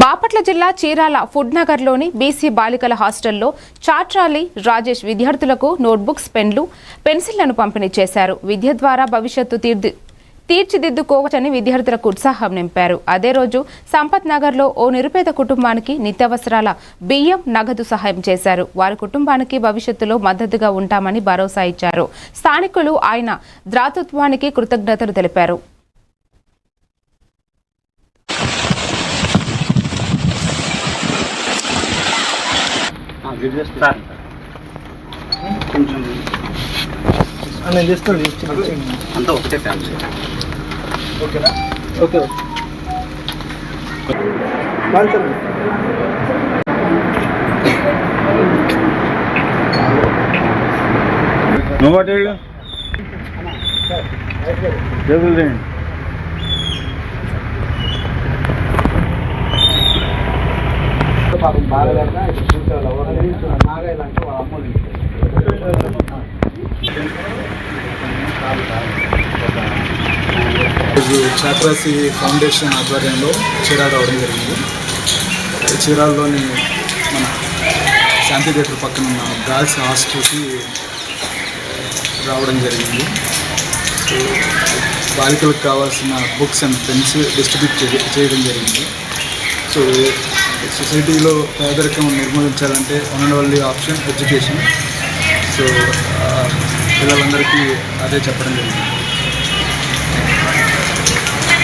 బాపట్ల జిల్లా చీరాల ఫుడ్ నగర్లోని బీసీ బాలికల హాస్టల్లో చాట్రాలి రాజేష్ విద్యార్థులకు నోట్బుక్స్ పెన్లు పెన్సిళ్ళను పంపిణీ చేశారు. విద్య ద్వారా భవిష్యత్తు తీర్ది తీర్చిదిద్దుకోవచ్చని విద్యార్థులకు ఉత్సాహం నింపారు. అదే రోజు సంపత్ నగర్లో ఓ నిరుపేద కుటుంబానికి నిత్యావసరాల బియ్యం నగదు సహాయం చేశారు. వారి కుటుంబానికి భవిష్యత్తులో మద్దతుగా ఉంటామని భరోసా ఇచ్చారు. స్థానికులు ఆయన ద్రాతృత్వానికి కృతజ్ఞతలు తెలిపారు. సార్. కొంచెం నేను ఇచ్చేయండి. అంతా ఒకటే ఫ్యామిలీ ఓకేనా? ఓకే మాట్లాడండి. నువ్వు అటు వెళ్ళు. టేబుల్ చేయండి పాపం బాగా ఈరోజు ఛాత్రాసి ఫౌండేషన్ ఆధ్వర్యంలో చీరాలు రావడం జరిగింది. చీరాల్లోని మన శాంతి థియేటర్ పక్కన ఉన్న గర్ల్స్ హాస్టల్కి రావడం జరిగింది. సో బాలికలకు కావాల్సిన బుక్స్ అండ్ పెన్స్ డిస్ట్రిబ్యూట్ చేయడం జరిగింది. సో సొసైటీలో పేదరికం నిర్మూలించాలంటే one and only option education. So పిల్లలందరికీ అదే చెప్పడం జరిగింది.